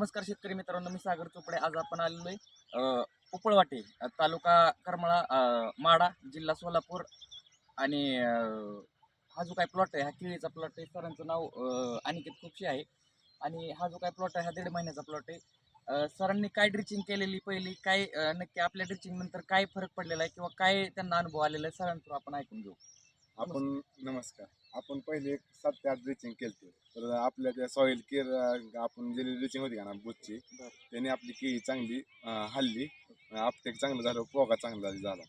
नमस्कार शेतकरी मित्रांनो मी सागर चोपडे. आज आपण आलेलो आहे उपळवाटे तालुका करमाळा माडा जिल्हा सोलापूर. आणि हा जो काय प्लॉट आहे हा केळीचा प्लॉट आहे. सरांचं नाव अनिकेत खुपशी आहे. आणि हा जो काय प्लॉट आहे हा दीड महिन्याचा प्लॉट आहे. सरांनी काय ड्रिचिंग केलेली पहिली? काय नक्की आपल्या ड्रिचिंग नंतर काय फरक पडलेला आहे? किंवा काय त्यांना अनुभव आलेला आहे? सरांकडून आपण ऐकून घेऊ. आपण नमस्कार. आपण पहिले एक सात ते आठ ड्रिचिंग केलते. तर आपल्या त्या सॉइल केअर आपण दिलेली ड्रिचिंग होती का ना बुथची. त्याने आपली केळी चांगली अं, हल्ली. आपटेक चांगलं झालं पोगा चांगला झाला.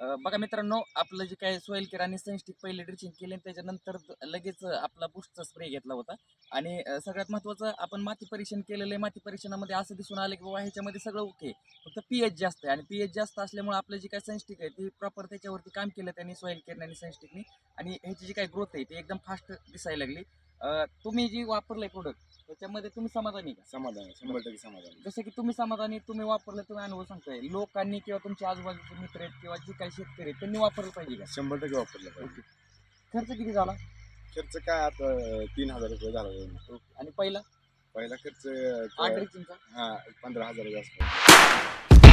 बघा मित्रांनो आपलं जे काय सोयल केअर आणि सनस्टिक पहिले ड्रिचिंग केले त्याच्यानंतर लगेच आपला बुस्टचा स्प्रे घेतला होता. आणि सगळ्यात महत्त्वाचं आपण माती परीक्षण केलेलं आहे. माती परीक्षणामध्ये असं दिसून आलं की बाबा ह्याच्यामध्ये सगळं ओके फक्त पी एच जास्त आहे. आणि पी एच जास्त असल्यामुळे आपलं जे काय सनस्टिक आहे ती प्रॉपर त्याच्यावरती काम केलं त्यांनी सोयल केअर आणि सनस्टिकनी आणि ह्याची जी काय ग्रोथ आहे ती एकदम फास्ट दिसायला लागली. अ, तुम्ही जी वापरलंय प्रोडक्ट त्याच्यामध्ये तुम्ही समाधानी का? समाधान आहे, शंभर टक्के समाधान. आहे. जसं की तुम्ही समाधानी तुम्ही वापरलं तुम्ही अनुभव सांगताय. लोकांनी किंवा तुमच्या आजूबाजूचे मित्र आहेत किंवा जे काही शेतकरी आहेत त्यांनी वापरलं पाहिजे का? शंभर टक्के वापरलं पाहिजे. खर्च किती झाला? खर्च काय आता अं, तीन हजार रुपये झाला होता. आणि पहिला? पहिला खर्च आठ अं, ड्रिचिंगचा हा पंधरा हजार जास्त